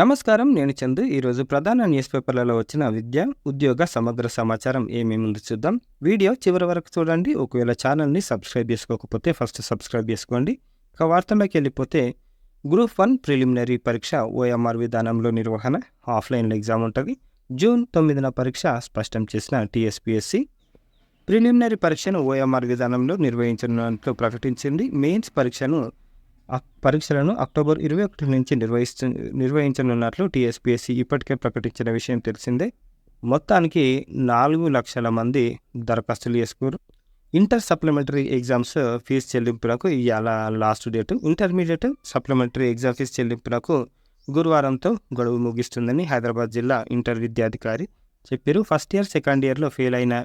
నమస్కారం నేను చందు. ఈరోజు ప్రధాన న్యూస్ పేపర్లలో వచ్చిన విద్య ఉద్యోగ సమగ్ర సమాచారం ఏమేమి చూద్దాం. వీడియో చివరి వరకు చూడండి. ఒకవేళ ఛానల్ని సబ్స్క్రైబ్ చేసుకోకపోతే ఫస్ట్ సబ్స్క్రైబ్ చేసుకోండి. ఇక వార్తల్లోకి వెళ్ళిపోతే గ్రూప్ వన్ ప్రిలిమినరీ పరీక్ష ఓఎంఆర్ విధానంలో నిర్వహణ ఆఫ్లైన్లో ఎగ్జామ్ ఉంటుంది. జూన్ తొమ్మిదిన పరీక్ష స్పష్టం చేసిన టీఎస్పీఎస్సి ప్రిలిమినరీ పరీక్షను ఓఎంఆర్ విధానంలో నిర్వహించనున్నట్లు ప్రకటించింది. మెయిన్స్ పరీక్షను పరీక్షలను అక్టోబర్ ఇరవై ఒకటి నుంచి నిర్వహిస్తు నిర్వహించనున్నట్లు టీఎస్పీఎస్సీ ఇప్పటికే ప్రకటించిన విషయం తెలిసిందే. మొత్తానికి నాలుగు లక్షల మంది దరఖాస్తులు చేసుకోరు ఇంటర్ సప్లిమెంటరీ ఎగ్జామ్స్ ఫీజు చెల్లింపులకు ఇవాళ last date. Intermediate supplementary exam fee చెల్లింపులకు గురువారంతో గడువు ముగిస్తుందని హైదరాబాద్ జిల్లా ఇంటర్ విద్యాధికారి చెప్పారు. ఫస్ట్ ఇయర్ సెకండ్ ఇయర్లో ఫెయిల్ అయిన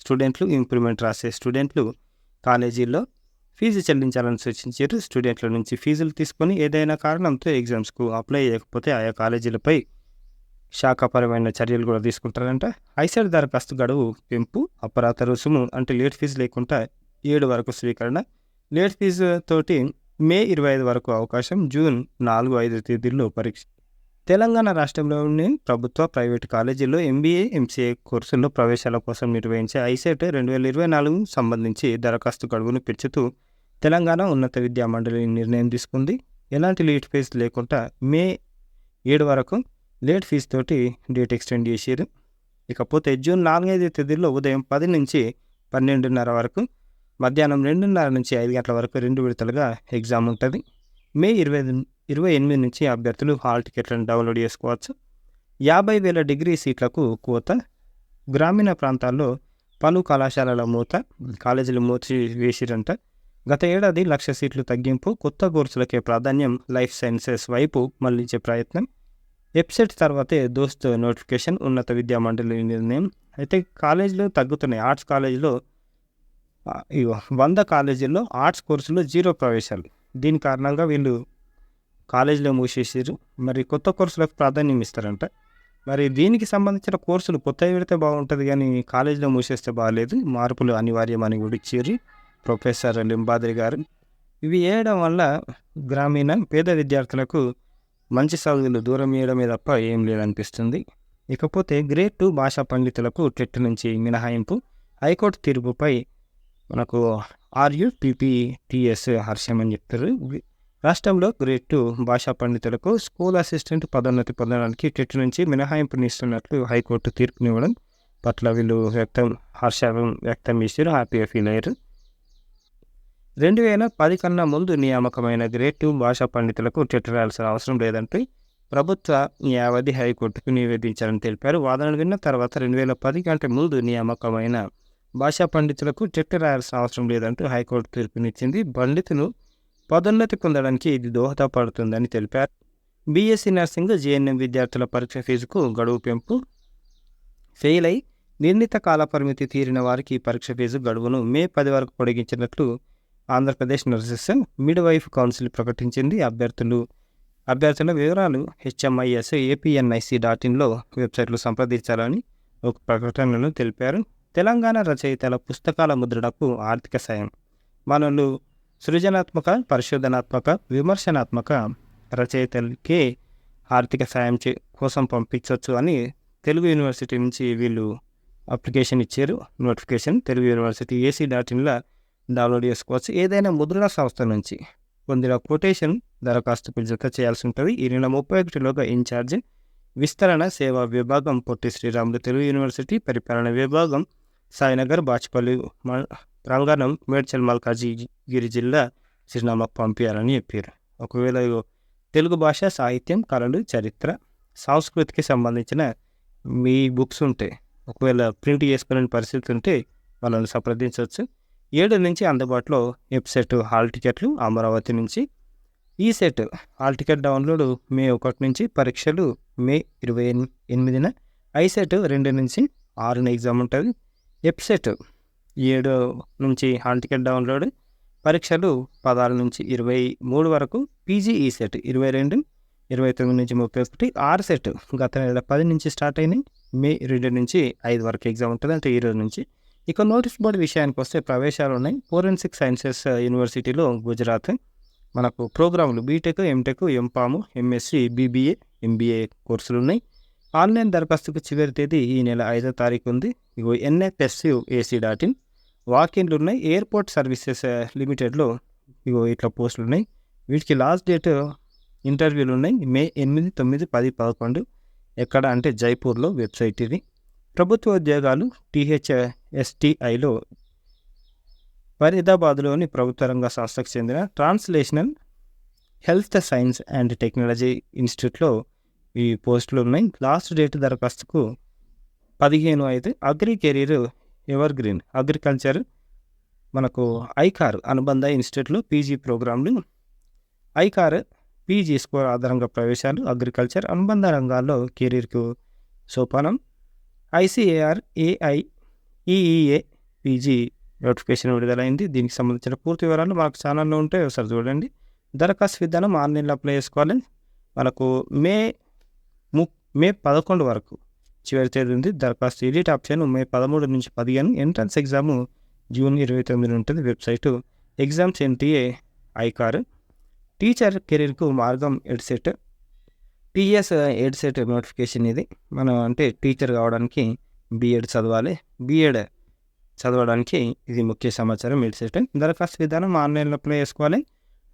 స్టూడెంట్లు ఇంప్రూవ్మెంట్ రాసే స్టూడెంట్లు కాలేజీల్లో ఫీజు చెల్లించాలని సూచించారు. స్టూడెంట్ల నుంచి ఫీజులు తీసుకొని ఏదైనా కారణంతో ఎగ్జామ్స్కు అప్లై చేయకపోతే ఆయా కాలేజీలపై శాఖాపరమైన చర్యలు కూడా తీసుకుంటారంట. ఐసెట్ దరఖాస్తు గడువు పెంపు అపరాధ రుసుము అంటే లేట్ ఫీజు లేకుండా ఏడు వరకు స్వీకరణ. లేట్ ఫీజు తోటి మే ఇరవై ఐదు వరకు అవకాశం జూన్ నాలుగు ఐదు తేదీల్లో పరీక్ష. తెలంగాణ రాష్ట్రంలోని ప్రభుత్వ ప్రైవేటు కాలేజీల్లో ఎంబీఏ ఎంసీఏ కోర్సుల్లో ప్రవేశాల కోసం నిర్వహించే ఐసెట్ రెండు వేల ఇరవై నాలుగు సంబంధించి దరఖాస్తు గడువును పెంచుతూ తెలంగాణ ఉన్నత విద్యా మండలి నిర్ణయం తీసుకుంది. ఎలాంటి లేట్ ఫీజు లేకుండా మే ఏడు వరకు లేట్ ఫీజు తోటి డేట్ ఎక్స్టెండ్ చేసారు ఇకపోతే జూన్ నాలుగైదు తేదీలో ఉదయం పది నుంచి పన్నెండున్నర వరకు మధ్యాహ్నం రెండున్నర నుంచి ఐదు గంటల వరకు రెండు విడతలుగా ఎగ్జామ్ ఉంటుంది. మే ఇరవై ఇరవై ఎనిమిది నుంచి అభ్యర్థులు హాల్ టికెట్లను డౌన్లోడ్ చేసుకోవచ్చు. యాభై వేల డిగ్రీ సీట్లకు కోత గ్రామీణ ప్రాంతాల్లో పలు కళాశాలల మూత కాలేజీలు మూసి వేసిరంట. గత ఏడాది లక్ష సీట్లు తగ్గింపు కొత్త కోర్సులకే ప్రాధాన్యం లైఫ్ సైన్సెస్ వైపు మళ్ళించే ప్రయత్నం. వెబ్సైట్ తర్వాతే దోస్త్ నోటిఫికేషన్ ఉన్నత విద్యా మండలి నిర్ణయం. అయితే కాలేజీలు తగ్గుతున్నాయి. ఆర్ట్స్ కాలేజీలో ఇగో వంద కాలేజీల్లో ఆర్ట్స్ కోర్సులో జీరో ప్రవేశాలు. దీని కారణంగా వీళ్ళు కాలేజీలో మూసేసారు మరి కొత్త కోర్సులకు ప్రాధాన్యం ఇస్తారంట. మరి దీనికి సంబంధించిన కోర్సులు కొత్తవి పెడితే బాగుంటుంది కానీ కాలేజీలో మూసేస్తే బాగాలేదు మార్పులు అనివార్యం అని కూడా ఇచ్చారు ప్రొఫెసర్ లింబాద్రి గారు. ఇవి వేయడం వల్ల గ్రామీణ పేద విద్యార్థులకు మంచి చదువులు దూరం వేయడమే తప్ప ఏం లేదనిపిస్తుంది. ఇకపోతే గ్రేడ్ టూ భాషా పండితులకు టెట్ నుంచి మినహాయింపు హైకోర్టు తీర్పుపై మనకు ఆర్యుపిపిటిఎస్ పీపీటీఎస్ హర్షం అని చెప్తారు రాష్ట్రంలో గ్రేడ్ టూ భాషా పండితులకు స్కూల్ అసిస్టెంట్ పదోన్నతి పొందడానికి టెట్ నుంచి మినహాయింపునిస్తున్నట్లు హైకోర్టు తీర్పునివ్వడం పట్ల వీళ్ళు వ్యక్తం హర్షం వ్యక్తం చేశారు. హ్యాపీగా ఫీల్ అయ్యారు రెండు వేల పది కన్నా ముందు నియామకమైన గ్రేడ్ టూ భాషా పండితులకు టెట్ రాయాల్సిన అవసరం లేదంటే ప్రభుత్వ న్యాయవాది హైకోర్టుకు నివేదించారని తెలిపారు. వాదనలు విన్న తర్వాత రెండు వేల పది కంటే ముందు నియామకమైన భాషా పండితులకు చెట్టు రాయాల్సిన అవసరం లేదంటూ హైకోర్టు తీర్పునిచ్చింది పండితులు పదోన్నతి పొందడానికి ఇది దోహదపడుతుందని తెలిపారు. బీఎస్సీ నర్సింగ్ జేఎన్ఎం విద్యార్థుల పరీక్ష ఫీజుకు గడువు పెంపు ఫెయిల్ అయి నిర్ణీత కాల పరిమితి తీరిన వారికి పరీక్ష ఫీజు గడువును మే పది వరకు పొడిగించినట్లు Andhra Pradesh nurses midwife council ప్రకటించింది అభ్యర్థులు. అభ్యర్థుల వివరాలు హెచ్ఎంఐఎస్ ఏపీఎన్ఐసి డాట్ ఇన్లో వెబ్సైట్లో సంప్రదించాలని ఒక ప్రకటనలో తెలిపారు. తెలంగాణ రచయితల పుస్తకాల ముద్రణకు ఆర్థిక సాయం. మనలు సృజనాత్మక పరిశోధనాత్మక విమర్శనాత్మక రచయితలకే ఆర్థిక సాయం చే కోసం పంపించవచ్చు అని తెలుగు యూనివర్సిటీ నుంచి వీళ్ళు అప్లికేషన్ ఇచ్చారు. Notification Telugu university ac dot ఇన్లో download చేసుకోవచ్చు. ఏదైనా ముద్రణ సంస్థ నుంచి పొందిన కొటేషన్ దరఖాస్తు జత చేయాల్సి ఉంటుంది ఈ నెల ముప్పై ఒకటిలోగా ఇన్ఛార్జ్ విస్తరణ సేవా విభాగం పొట్టి శ్రీరాములు తెలుగు యూనివర్సిటీ పరిపాలన విభాగం సాయినగర్ బాచ్పల్లి మ- మేడ్చల్ మల్కాజిగిరి జిల్లా చిరునామాకు పంపించాలని చెప్పారు. ఒకవేళ తెలుగు భాష సాహిత్యం కళలు చరిత్ర సంస్కృతికి సంబంధించిన మీ బుక్స్ ఉంటే ఒకవేళ ప్రింట్ చేసుకునే పరిస్థితి ఉంటే వాళ్ళని సంప్రదించవచ్చు. ఏడు నుంచి అందుబాటులో వెబ్సైట్ హాల్ టికెట్లు అమరావతి నుంచి. E set hall ticket download May ఒకటి నుంచి పరీక్షలు మే ఇరవై ఎన్- ఎనిమిదిన. ఐసెట్ రెండు నుంచి ఆరున ఎగ్జామ్ ఉంటుంది. ఎప్సెట్ ఏడు నుంచి హాల్ టికెట్ డౌన్లోడ్. పరీక్షలు పదహారు నుంచి ఇరవై మూడు వరకు. పీజీ ఈ సెట్ ఇరవై రెండు ఇరవై తొమ్మిది నుంచి ముప్పై ఒకటి. ఆరు సెట్ గత నెల పది నుంచి స్టార్ట్ అయినాయి. మే రెండు నుంచి ఐదు వరకు ఎగ్జామ్ ఉంటుంది అంటే ఈరోజు నుంచి. ఇక నోటీస్ బోర్డు విషయానికి వస్తే ప్రవేశాలు ఉన్నాయి. ఫోరెన్సిక్ సైన్సెస్ యూనివర్సిటీలో గుజరాత్. మనకు ప్రోగ్రాములు BTech MTech MPharm MSc BBA MBA కోర్సులు ఉన్నాయి. ఆన్లైన్ దరఖాస్తుకు చివరి తేదీ ఈ నెల ఐదో తారీఖు ఉంది. ఇగో ఎన్ఎఫ్ఎస్యు ఏసీ డాట్ ఇన్. వాకిన్లు ఉన్నాయి. ఎయిర్పోర్ట్ సర్వీసెస్ లిమిటెడ్లో ఇగో ఇట్లా పోస్టులు ఉన్నాయి. వీటికి లాస్ట్ డేట్ ఇంటర్వ్యూలు ఉన్నాయి. మే ఎనిమిది తొమ్మిది పది పదకొండు. ఎక్కడ అంటే జైపూర్లో వెబ్సైట్ ఇది. ప్రభుత్వ ఉద్యోగాలు టీహెచ్ఎస్టిఐలో ఫరీదాబాద్లోని ప్రభుత్వ రంగ సంస్థకు చెందిన translational health science and technology ఇన్స్టిట్యూట్లో ఈ పోస్టులు ఉన్నాయి. లాస్ట్ డేట్ దరఖాస్తుకు పదిహేను ఐదు agri career ever green agriculture మనకు ఐకార్ అనుబంధ ఇన్స్టిట్యూట్లో పీజీ ప్రోగ్రాంలు ఐకార్ పీజీ స్కోర్ ఆధారంగా ప్రవేశాలు అగ్రికల్చర్ అనుబంధ రంగాల్లో కెరీర్కు సోపానం ICAR AI EEA PG notification విడుదలైంది. దీనికి సంబంధించిన పూర్తి వివరాలు మనకు ఛానల్లో ఉంటే ఒకసారి చూడండి. దరఖాస్తు విధానం ఆన్లైన్లో అప్లై చేసుకోవాలి. మనకు మే ము మే పదకొండు వరకు చివరి తేదీ ఉంది. దరఖాస్తు ఎడిట్ ఆప్షన్ మే పదమూడు నుంచి పదిహేను. ఎంట్రన్స్ ఎగ్జామ్ జూన్ ఇరవై తొమ్మిది ఉంటుంది. Website exams NTA ICAR. Teacher కెరీర్కు మార్గం ఎడ్సెట్ టీఎస్ ఎడ్సెట్ నోటిఫికేషన్ ఇది. మనం అంటే టీచర్ కావడానికి బీఎడ్ చదవాలి. బీఎడ్ చదవడానికి ఇది ముఖ్య సమాచారం ఎడ్సెట్ దరఖాస్తు విధానం ఆన్లైన్లో అప్లై చేసుకోవాలి.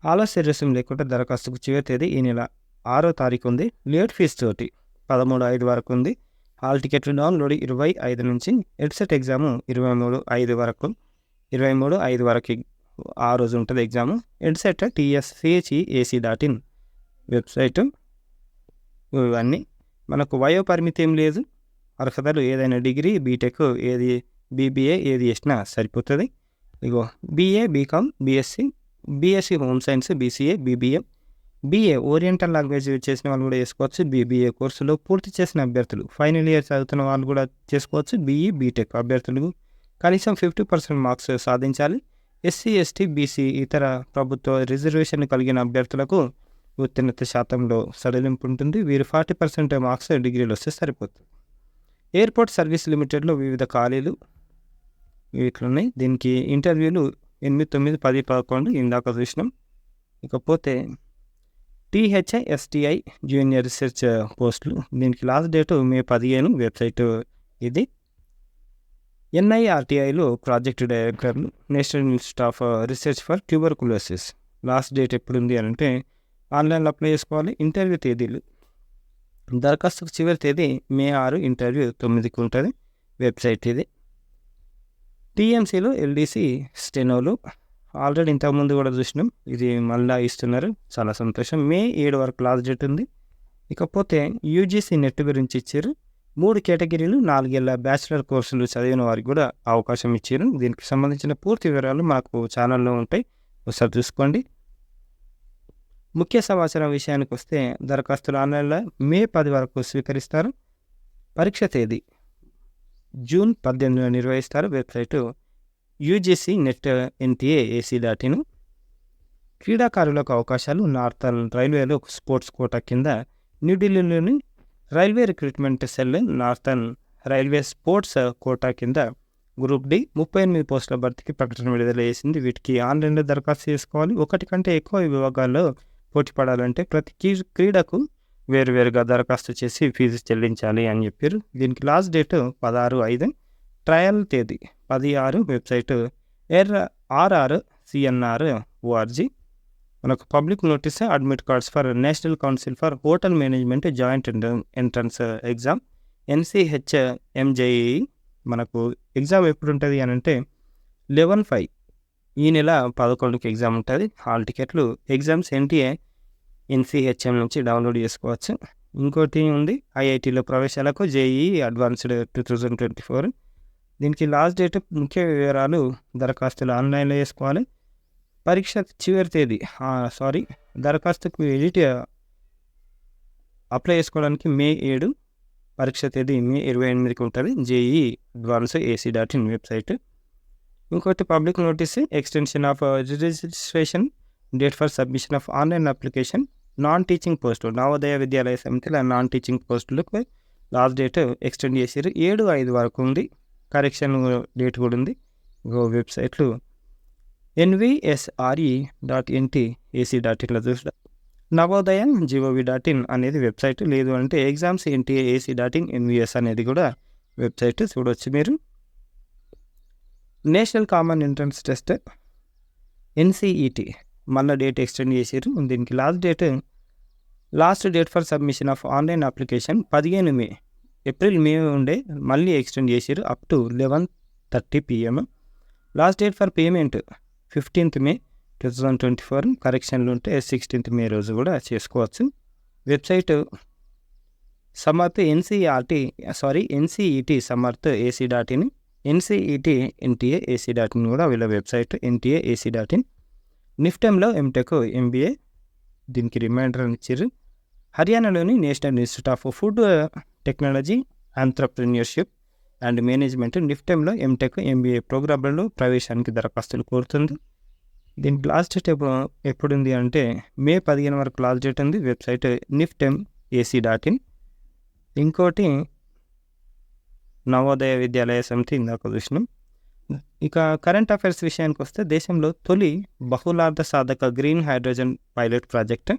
ఆలస్య రుసుం లేకుండా దరఖాస్తుకు చివరి తేదీ ఈ నెల ఆరో తారీఖు ఉంది. లేట్ ఫీజు తోటి పదమూడు ఐదు వరకు ఉంది. హాల్ టికెట్లు డౌన్లోడ్ ఇరవై ఐదు నుంచి ఎడ్సెట్ ఎగ్జాము ఇరవై మూడు ఐదు వరకు ఇరవై మూడు ఐదు వరకు ఆ రోజు ఉంటుంది exam. EdCET TSCHE ac dot in website. ఇవన్నీ. మనకు వయో పరిమితి ఏం లేదు. అర్హతలు ఏదైనా డిగ్రీ బీటెక్ ఏది బీబీఏ ఏది చేసినా సరిపోతుంది. ఇగో BA BCom BSc BSc home science BCA BBA. BA oriental language చేసిన వాళ్ళు కూడా చేసుకోవచ్చు. బీబీఏ కోర్సులో పూర్తి చేసిన అభ్యర్థులు ఫైనల్ ఇయర్ చదువుతున్న వాళ్ళు కూడా చేసుకోవచ్చు. బీఈ బీటెక్ అభ్యర్థులు కనీసం ఫిఫ్టీ పర్సెంట్ మార్క్స్ సాధించాలి. ఎస్సీ ఎస్టీ బీసీ ఇతర ప్రభుత్వ రిజర్వేషన్ కలిగిన అభ్యర్థులకు ఉత్తీర్ణత శాతంలో సడలింపు ఉంటుంది. వీరు ఫార్టీ పర్సెంట్ మార్క్స్ డిగ్రీలు వస్తే సరిపోతుంది. ఎయిర్పోర్ట్ సర్వీస్ లిమిటెడ్లో వివిధ ఖాళీలు ఇట్లున్నాయి దీనికి ఇంటర్వ్యూలు ఎనిమిది తొమ్మిది పది పదకొండు ఇందాక చూసినాం. ఇకపోతే టీహెచ్ఐఎస్టిఐ జూనియర్ రీసెర్చ్ పోస్టులు. దీనికి లాస్ట్ డేటు మే పదిహేను వెబ్సైట్ ఇది. ఎన్ఐఆర్టీఐలో ప్రాజెక్ట్ డైరెక్టర్లు national institute of research for tuberculosis. Last date ఎప్పుడు ఉంది అని అంటే ఆన్లైన్లో అప్లై చేసుకోవాలి. ఇంటర్వ్యూ తేదీలు. దరఖాస్తుకు చివరి తేదీ మే ఆరు ఇంటర్వ్యూ తొమ్మిదికి ఉంటుంది. వెబ్సైట్ ఇది. టీఎంసీలో ఎల్డీసీ స్టెనోలు ఆల్రెడీ ఇంతకుముందు కూడా చూసినాం. ఇది మళ్ళీ ఇస్తున్నారు. చాలా సంతోషం. మే ఏడు వరకు లాస్ట్ డేట్ ఉంది. ఇకపోతే యూజీసీ నెట్ గురించి ఇచ్చారు. మూడు కేటగిరీలు నాలుగేళ్ళ బ్యాచిలర్ కోర్సులు చదివిన వారికి కూడా అవకాశం ఇచ్చారు. దీనికి సంబంధించిన పూర్తి వివరాలు మాకు ఛానల్లో ఉంటాయి. ఒకసారి చూసుకోండి. ముఖ్య సమాచారం విషయానికి వస్తే దరఖాస్తులు ఆన్లైన్లో మే పది వరకు స్వీకరిస్తారు. పరీక్ష తేదీ జూన్ పద్దెనిమిదిన నిర్వహిస్తారు website UGC NET NTA ac dot in క్రీడాకారులకు అవకాశాలు నార్థన్ రైల్వేలో స్పోర్ట్స్ కోటా కింద న్యూఢిల్లీలోని railway recruitment cell northern railway sports quota కింద గ్రూప్ డి ముప్పై ఎనిమిది పోస్టుల భర్తీకి ప్రకటన విడుదల చేసింది. వీటికి ఆన్లైన్లో దరఖాస్తు చేసుకోవాలి. ఒకటి కంటే ఎక్కువ విభాగాల్లో పోటీ పడాలంటే ప్రతి కీ- క్రీడకు వేరువేరుగా దరఖాస్తు చేసి ఫీజు చెల్లించాలి అని చెప్పారు. దీనికి లాస్ట్ డేట్ పదహారు ఐదు ట్రయల్ తేదీ పది ఆరు వెబ్సైట్ ఎర్ ఆర్ఆర్ సిఎన్ఆర్ ఓఆర్జీ. మనకు public notice admit cards for national council for hotel management joint entrance exam NCH MJE మనకు ఎగ్జామ్ ఎప్పుడు ఉంటుంది అని అంటే లెవెన్ ఫైవ్. ఈ నెల పదకొండుకి ఎగ్జామ్ ఉంటుంది. హాల్ టికెట్లు ఎగ్జామ్స్ ఎన్టీఏ ఎన్సిహెచ్ఎం నుంచి డౌన్లోడ్ చేసుకోవచ్చు. ఇంకోటి ఉంది ఐఐటీలో ప్రవేశాలకు JEE advanced two thousand twenty four. దీనికి లాస్ట్ డేట్ ముఖ్య వివరాలు దరఖాస్తులు ఆన్లైన్లో చేసుకోవాలి పరీక్ష చివరి తేదీ సారీ దరఖాస్తుకు ఎడిట్ అప్లై చేసుకోవడానికి మే ఏడు పరీక్ష తేదీ మే ఇరవై ఎనిమిదికి ఉంటుంది. JEE advance ac dot in website. ఇంకొకటి public notice extension of uh, registration date for submission of online application non teaching పోస్టులు. నవోదయ విద్యాలయ సమితిలో నాన్ టీచింగ్ పోస్టులకు లాస్ట్ డేట్ ఎక్స్టెండ్ చేసారు ఏడు ఐదు వరకు ఉంది. కరెక్షన్ డేట్ కూడా ఉంది. ఇంకో వెబ్సైట్లు. NVSRE dot NT ac dot ఇన్లో చూసిన నవోదయ జీఓవి డాట్ ఇన్ అనేది వెబ్సైట్. లేదు అంటే exams NTA ac dot in NVS అనేది కూడా వెబ్సైట్. చూడవచ్చు మీరు. National common entrance test NCET మళ్ళీ డేట్ ఎక్స్టెండ్ చేసారు దీనికి last date last date for submission of online application పదిహేను మే ఏప్రిల్ మే ఉండే మళ్ళీ ఎక్స్టెండ్ చేసారు up to eleven thirty PM last date for payment fifteenth May two thousand twenty four. కరెక్షన్లు ఉంటే sixteenth May రోజు కూడా చేసుకోవచ్చు. Website Samarth NCRT sorry NCET Samarth ac dot in. NCET NTA ac dot in కూడా వీళ్ళ website NTA ac dot in నిఫ్టెంలో MTech MBA దీనికి reminder అని ఇచ్చారు హర్యానాలోని national institute of food technology entrepreneurship and management నిఫ్టెంలో MTech MBA ప్రోగ్రాంలలో ప్రవేశానికి దరఖాస్తులు కోరుతుంది. దీనికి లాస్ట్ డేట్ ఎప్పుడు ఎప్పుడుంది అంటే మే పదిహేను వరకు లాస్ట్ డేట్ ఉంది. Website NIFTEM ac dot in ఇంకోటి నవోదయ విద్యాలయ సమితి ఇందాక చూసినాం. ఇక కరెంట్ అఫైర్స్ విషయానికి వస్తే దేశంలో తొలి బహుళార్థ సాధక గ్రీన్ హైడ్రోజన్ పైలట్ ప్రాజెక్ట్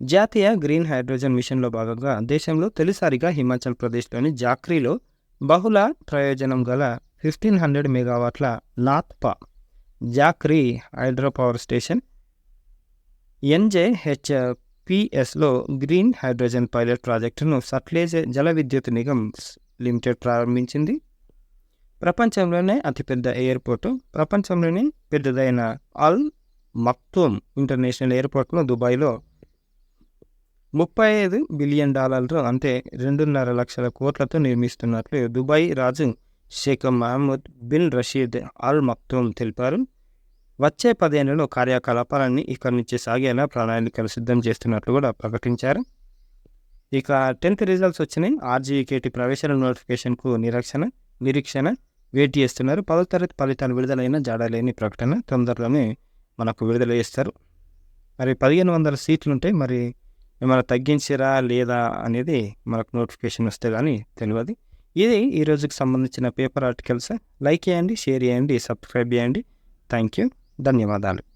జాతీయ గ్రీన్ హైడ్రోజన్ మిషన్లో భాగంగా దేశంలో తొలిసారిగా హిమాచల్ ప్రదేశ్లోని జాక్రీలో బహుళ ప్రయోజనం గల ఫిఫ్టీన్ హండ్రెడ్ మెగావాట్ల Nathpa Jhakri hydro power station ఎన్జేహెచ్పిఎస్లో green hydrogen pilot ప్రాజెక్టును సట్లేజ్ జల విద్యుత్ నిగమ్ లిమిటెడ్ ప్రారంభించింది. ప్రపంచంలోనే అతిపెద్ద ఎయిర్పోర్టు. ప్రపంచంలోనే పెద్దదైన అల్ మక్తూమ్ ఇంటర్నేషనల్ ఎయిర్పోర్ట్ను దుబాయ్లో ముప్పై ఐదు బిలియన్ డాలర్లు అంటే రెండున్నర లక్షల కోట్లతో నిర్మిస్తున్నట్లు దుబాయ్ రాజు Sheikh Mohammed bin Rashid Al Maktoum తెలిపారు. వచ్చే పదేళ్ళలో కార్యకలాపాలన్నీ ఇక్కడి నుంచి సాగేలా ప్రణాళికలు సిద్ధం చేస్తున్నట్లు కూడా ప్రకటించారు. ఇక టెన్త్ రిజల్ట్స్ వచ్చినాయి. ఆర్జీకేటి ప్రవేశాల నోటిఫికేషన్కు నిరీక్షణ నిరీక్షణ వెయిట్ చేస్తున్నారు. పదో తరగతి ఫలితాలు విడుదలైన జాడలేని ప్రకటన తొందరలోనే మనకు విడుదల చేస్తారు. మరి పదిహేను వందల సీట్లు ఉంటాయి మరి ఏమైనా తగ్గించారా లేదా అనేది మనకు నోటిఫికేషన్ వస్తే కానీ తెలియదు. ఇది ఈ రోజుకి సంబంధించిన పేపర్ ఆర్టికల్స్. లైక్ చేయండి షేర్ చేయండి సబ్స్క్రైబ్ చేయండి. థ్యాంక్ యూ ధన్యవాదాలు.